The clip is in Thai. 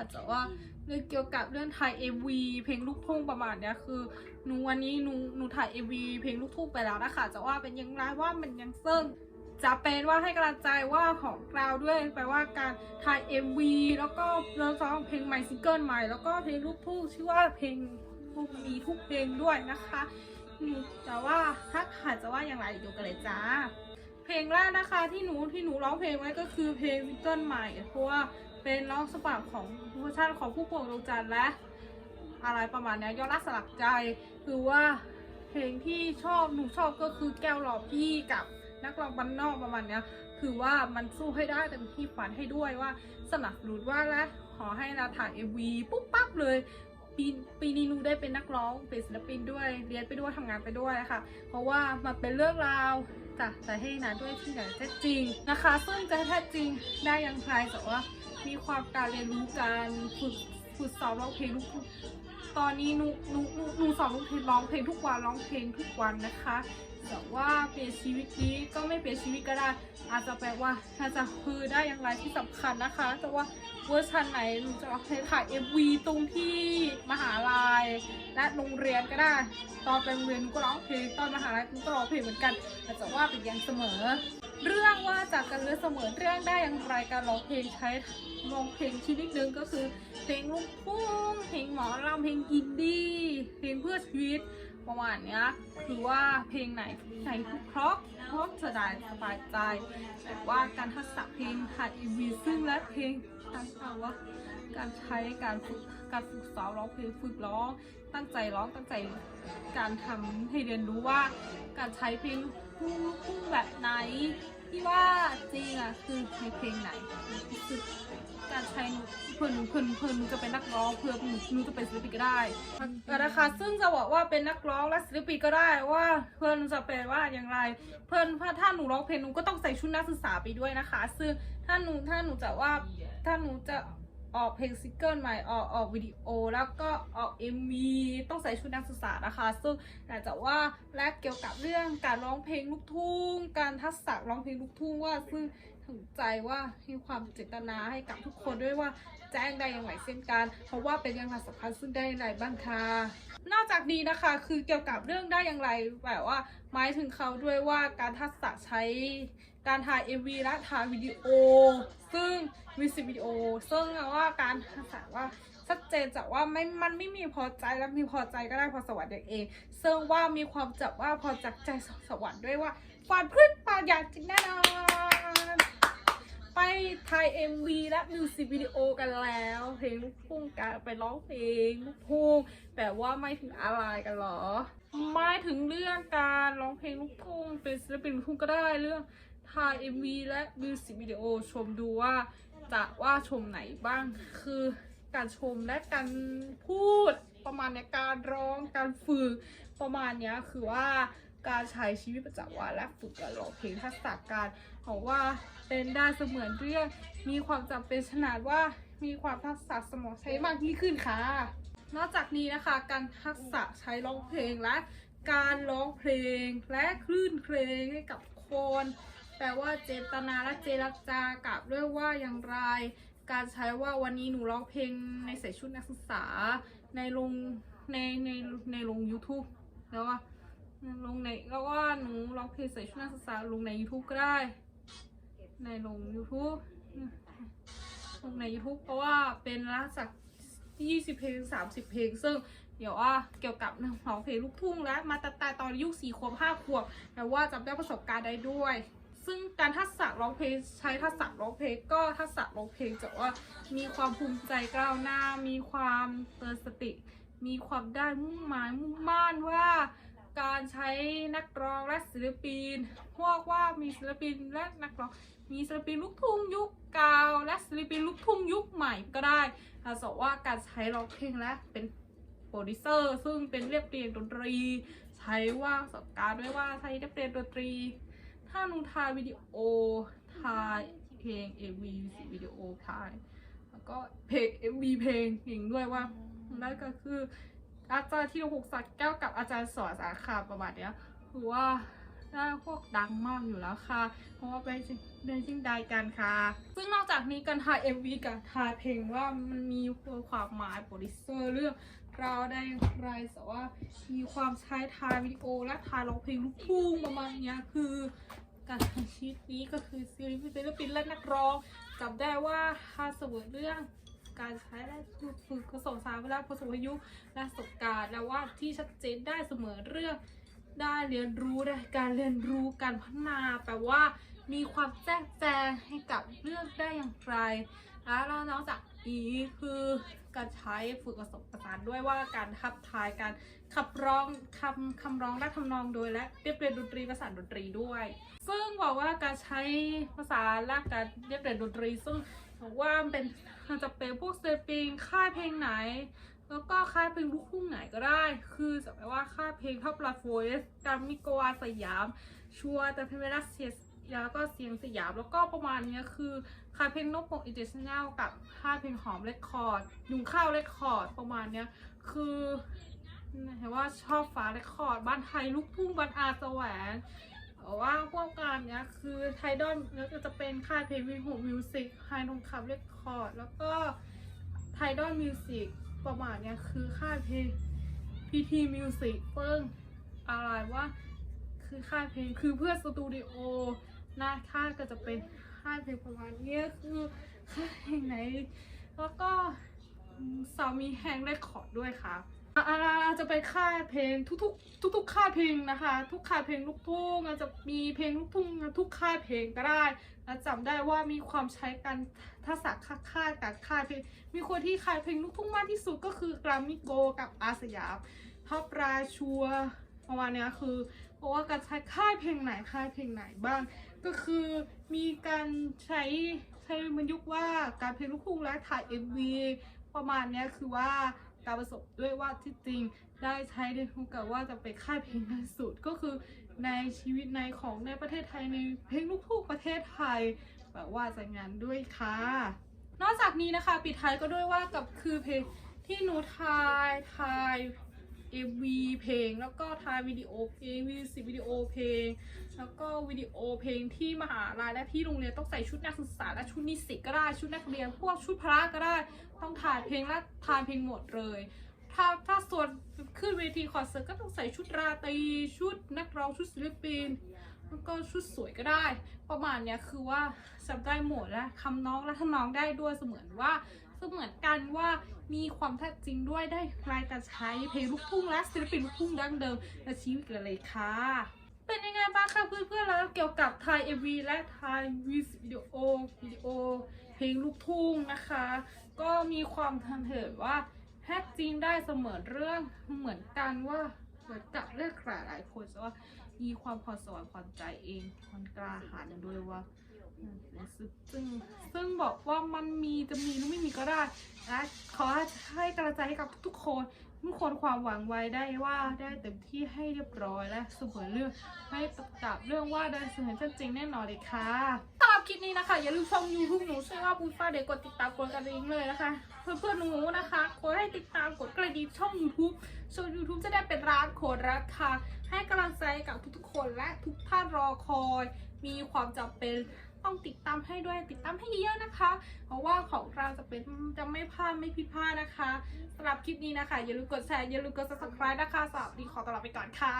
อาจจะว่าเรื่องเกี่ยวกับเรื่องถ่ายเอวีเพลงลูกทุ่งประมาณเนี้ยคือหนูวันนี้หนูหนูถ่ายเอวีเพลงลูกทุ่งไปแล้วนะคะจะว่าเป็นยังไงว่ามันยังซึ่งจะเป็นว่าให้กำลังใจว่าของเราด้วยแปลว่าการถ่าย MV แล้วก็เริ่มร้องเพลงใหม่ซิงเกิลใหม่แล้วก็เพลงลูกทุ่งชื่อว่าเพลงทุกมีทุกเพลงด้วยนะคะอืมแต่ว่าถ้าขาดจะว่าอย่างไรดูกันเลยจ้า เพลงแรกนะคะที่หนูที่หนูร้องเพลงไว้ก็คือเพลงซิงเกิลใหม่เพราะว่า เป็นร้องสปับของเวอร์ชันของผู้พวงดวงจันทร์และ อะไรประมาณนี้ยอดรักสลักใจ คือว่าเพลงที่ชอบหนูชอบก็คือแก้วหล่อพี่กับนักร้องบ้านนอกประมาณนี้คือว่ามันสู้ให้ได้เต็มที่ฝันให้ด้วยว่าสนับสนุนว่าและขอให้เราถ่าย MV ปุ๊บปั๊บเลยปีปีนี้หนูได้เป็นนักร้องเป็นศิลปินด้วย เรียนไปด้วยทำงานไปด้วยค่ะ เพราะว่ามันเป็นเรื่องราว จากใจให้นาด้วยที่ไหนแท้จริงนะคะ ซึ่งจะแท้จริงได้ยังไงแต่ว่ามีความการเรียนรู้การฝึกฝึกซ้อมร้องเพลงทุกตอนนี้หนูหนูหนูสอนร้องเพลงร้องเพลงทุกวันร้องเพลงทุกวันนะคะ แต่ว่าเปลี่ยนชีวิตนี้ก็ไม่เปลี่ยนชีวิตก็ได้ อาจจะแปลว่าอาจจะคือได้อย่างไรที่สำคัญนะคะแต่ว่าเวอร์ชันไหนหนูจะเอาไปถ่าย MV ตรงที่มหาลัยและโรงเรียนก็ได้ ตอนไปโรงเรียนลูก็ร้องเพลงตอนมหาลัยลูก็ร้องเพลงเหมือนกันอาจจะว่าเป็นอย่างเสมอ เรื่องว่าจากกันเรือเสมอเรื่องได้อย่างไรการร้องเพลงใช้ร้องเพลงชนิดหนึ่งก็คือเพลงลูกทุ่งเพลงหมอลำเพลงอินดี้เพลงเพื่อชีวิต ประมาณเนี้ยคือว่าเพลงไหนไหนเพราะเพราะสบายสบายใจแต่ว่าการทักษะเพลงถ่ายอีวีซึ่งและเพลงการถามว่าการใช้การฝึกการฝึกซ้อมร้องเพลงฝึกร้อง ตั้งใจร้องตั้งใจการทำให้เรียนรู้ว่าการใช้เพลงลูกทุ่งแบบไหนที่ว่าจริงอะคือใช้เพลงไหนคือ การใช้เพื่อนเพื่อนเพื่อนจะเป็นนักร้องเพื่อนหนูจะเป็นศิลปินก็ได้นะคะซึ่งจะบอกว่าเป็นนักร้องและศิลปินก็ได้ว่าเพื่อนจะเป็นว่าอย่างไร เพื่อนถ้าหนูร้องเพลงหนูก็ต้องใส่ชุดนักศึกษาไปด้วยนะคะ ซึ่งถ้าหนูถ้าหนูจะว่าถ้าหนูจะ ออกเพลงซิงเกิลใหม่ออกออกวิดีโอ แล้วก็ออก MV ต้องใส่ชุดนักศึกษานะคะ ซึ่งแต่จะว่าและเกี่ยวกับเรื่องการร้องเพลงลูกทุ่ง การทักษะร้องเพลงลูกทุ่งว่าซึ่งถึงใจว่ามีความเจตนาให้กับทุกคนด้วยว่าแจ้งได้อย่างไรเช่นกันเพราะว่าเป็นอย่างไรสำคัญซึ่งได้อย่างไรบ้างคะนอกจากนี้นะคะคือเกี่ยวกับเรื่องได้อย่างไรแบบว่าหมายถึงเขาด้วยว่าการทักษะใช้ การถ่าย MV และถ่ายวิดีโอ ซึ่งมิวสิกวิดีโอซึ่งว่าการทักษะว่าชัดเจนจากว่าไม่มันไม่มีพอใจและมีพอใจก็ได้พอสวรรค์เองซึ่งว่ามีความจับว่าพอจากใจสวรรค์ด้วยว่าฝันพืชป่าอยางจริงแน่นอนไปถ่าย MV และมิวสิกวิดีโอกันแล้ว เพลงลูกทุ่งกันไปร้องเพลงลูกทุ่งแต่ว่าไม่ถึงอะไรกันหรอ ไม่ถึงเรื่องการร้องเพลงลูกทุ่งเป็นศิลปินลูกทุ่งก็ได้เรื่อง ถ่าย MV และมิวสิกวิดีโอชมดูว่าจะว่าชมไหนบ้างคือการชมและการพูดประมาณเนี้ยการร้องการฝึกประมาณเนี้ยคือว่าการใช้ชีวิตประจำวันและฝึกการร้องเพลงทักษะการของว่าเป็นได้เสมือนเรื่อง มีความจำเป็นขนาดว่ามีความทักษะสมองใช้มากยิ่งขึ้นค่ะ นอกจากนี้นะคะ การทักษะใช้ร้องเพลงและการร้องเพลงและคลื่นเพลงให้กับคน แปลว่าเจตนาและเจรจากับด้วยว่าอย่างไร การใช้ว่าวันนี้หนูร้องเพลงในใส่ชุดนักศึกษา ในลงในในในลง YouTube แล้วก็ลงในแล้วก็หนูร้องเพลงใส่ชุดนักศึกษาลงใน YouTube ก็ได้ ในลง YouTube ลงใน YouTube เพราะว่าเป็นละจาก20เพลง30เพลง ซึ่งเดี๋ยวว่าเกี่ยวกับเรื่องร้องเพลงลูกทุ่งและมาตัดต่ตอนอายุ4ขวบ5ขวบแต่ว่าจำได้ประสบการณ์ได้ด้วย ซึ่งการทักษะร้องเพลงใช้ทักษะร้องเพลงก็ทักษะร้องเพลงจะว่ามีความภูมิใจก้าวหน้า มีความเตือนสติ มีความได้มุ่งหมายมุ่งมั่นว่าการใช้นักร้องและศิลปินพวกว่ามีศิลปินและนักร้องมีศิลปินลูกทุ่งยุคเก่าและศิลปินลูกทุ่งยุคใหม่ก็ได้อาสว่าการใช้ร้องเพลงและเป็นโปรดิวเซอร์ซึ่งเป็นเรียบเรียงดนตรี ใช้ว่าสบการณ์ด้วยว่าใช้เรียบเรียงดนตรี ถ้าหนูถ่ายวิดีโอถ่ายเพลง MV วิดีโอถ่าย แล้วก็เพลง MV เพลงเองด้วยว่านั่นก็คืออาจารย์ที่หกสัตว์แก้วกับอาจารย์สอนสาขาประมาณเนี้ยคือว่า ได้พวกดังมากอยู่แล้วค่ะ เพราะว่าเป็นเดินชิงได้กันค่ะ ซึ่งนอกจากนี้การถ่าย MV กับถ่ายเพลงว่ามันมีความหมายโปรดิวเซอร์เรื่องเราได้อย่างไรแต่ว่ามีความใช้ถ่ายวิดีโอและถ่ายร้องเพลงลูกทุ่งประมาณนี้คือการทำชีวิตนี้ก็คือซีรีส์ศิลปินและนักร้องจำได้ว่าถ้าเสวยเรื่องการใช้และฝึกผสมสารเวลาผสมอายุและประสบการณ์แล้วว่าที่ชัดเจนได้เสมอเรื่อง ได้เรียนรู้ได้การเรียนรู้การพัฒนาแปลว่า มีความแจ้งแจงให้กับเรื่องได้อย่างไรแล้วนอกจากนี้คือการใช้ฝึกผสมประสานด้วยว่าการทับทายการขับร้องคำคำร้องและทำนองโดยและเรียบเรียงดนตรีประสาดนตรีด้วย ซึ่งบอกว่าการใช้ภาษาและการเรียบเรียงดนตรี ซึ่งบอกว่าเป็นจะเป็นพวกศิลปินค่ายเพลงไหน แล้วก็ค่ายเพลงลูกทุ่งไหนก็ได้ คือจะแปลว่าค่ายเพลงท็อปลาโฟเอสกามิโกวาสยาม ชัวแต่เพลงเวลาเสียแล้วก็เสียงสยาม แล้วก็ประมาณนี้คือค่ายเพลงนกปงอินเตอร์เนชั่นแนลกับค่ายเพลงหอมเรคคอร์ดยุงข้าวเรคคอร์ดประมาณนี้คือเห็นว่าชอบฟ้าเรคคอร์ดบ้านไทยลูกทุ่งบ้านอาสแสวงแต่ว่าพวกการเนี้ยคือไทดอนแล้วก็จะเป็นค่ายเพลงวิหกมิวสิกไฮทองคำเรคคอร์ดแล้วก็ไทดอนมิวสิก ประมาณเนี้ยคือค่ายเพลงพีทีมิวสิกเปิ้งอะไรว่าคือค่ายเพลงคือเพื่อสตูดิโอหน้าค่ายก็จะเป็นค่ายเพลงประมาณเนี้ยคือค่ายเพลงไหน แล้วก็สามีแฮงได้ขอดด้วยค่ะ อาอาจะเป็นค่ายเพลงทุกๆ ทุกๆค่ายเพลงนะคะ ทุกค่ายเพลงลูกทุ่งอาจจะมีเพลงลูกทุ่งทุกค่ายเพลงก็ได้และจำได้ว่ามีความใช้กันทักษะค่าค่ายกับค่ายเพลง มีคนที่ค่ายเพลงลูกทุ่งมากที่สุดก็คือกรามิโกกับอาสยามท็อปรายชัวประมาณนี้คือเพราะว่าการใช้ค่ายเพลงไหนค่ายเพลงไหนบ้าง ก็คือมีการใช้ใช้มันยุคว่าการเพลงลูกทุ่งและถ่าย MV ประมาณนี้คือว่า การประสบด้วยว่าที่จริงได้ใช้ในทุกกับว่าจะไปค่ายเพลงล่าสุดก็คือในชีวิตในของในประเทศไทยในเพลงลูกทุ่งประเทศไทยแบบว่าจะงานด้วยค่ะ นอกจากนี้นะคะ ปิดท้ายก็ด้วยว่ากับคือเพลงที่หนูทายทาย MV เพลง แล้วก็ถ่ายวิดีโอเพลงมิวสิกวิดีโอเพลง แล้วก็วิดีโอเพลงที่มหาลัยและที่โรงเรียนต้องใส่ชุดนักศึกษาและชุดนิสิตก็ได้ชุดนักเรียน พวกชุดพละก็ได้ต้องถ่ายเพลงและถ่ายเพลงหมดเลย ถ้าถ้าส่วนขึ้นเวทีคอนเสิร์ตก็ต้องใส่ชุดราตรีชุดนักร้องชุดศิลปินแล้วก็ชุดสวยก็ได้ ประมาณเนี้ยคือว่าจำได้หมดและคำน้องและทำน้องได้ด้วยเสมือนว่าเสมือนกันว่า มีความแท้จริงด้วยได้รายการใช้เพลงลูกทุ่งและศิลปินลูกทุ่งดั้งเดิมและชีวิตกันเลยค่ะ เป็นยังไงบ้างคะเพื่อนๆแล้วเกี่ยวกับไทยเอวีและไทยวิดีโอวิดีโอเพลงลูกทุ่งนะคะ ก็มีความทันเถิดว่าแท้จริงได้เสมอเรื่องเหมือนกันว่าเหมือนกับเรื่องหลายหลายๆคนว่า มีความพอสวรรค์พอใจเองมันกล้าหาญด้วยว่าอืมซึ่งซึ่งซึ่งบอกว่ามันมีจะมีหรือไม่มีก็ได้และขอให้กระจายให้กับทุกๆคนทุกคนความหวังไว้ได้ว่าได้เต็มที่ให้เรียบร้อยและเสมอเรื่องให้ตกับเรื่องว่าได้เสมอจริงแน่นอนเลยค่ะสำหรับคลิปนี้นะคะ อย่าลืมช่อง YouTube หนูชื่อว่าปุ้ยฟ้าเด็กกดติดตามกดกระดิ่งเลยนะคะ เพื่อนเพื่อนๆหนูนะคะกดให้ติดตามกดกระดิ่งช่อง YouTube ช่อง YouTube จะได้เป็นร้านโคดราคา ให้กำลังใจกับทุกๆคนและทุกท่านรอคอย มีความจำเป็นต้องติดตามให้ด้วยติดตามให้เยอะนะคะ เพราะว่าของเราจะเป็นจะไม่พลาดไม่พิพาดนะคะสำหรับคลิปนี้นะคะ อย่าลืมกดแชร์อย่าลืมกด subscribe นะคะสวัสดีขอตลาไปก่อนค่ะ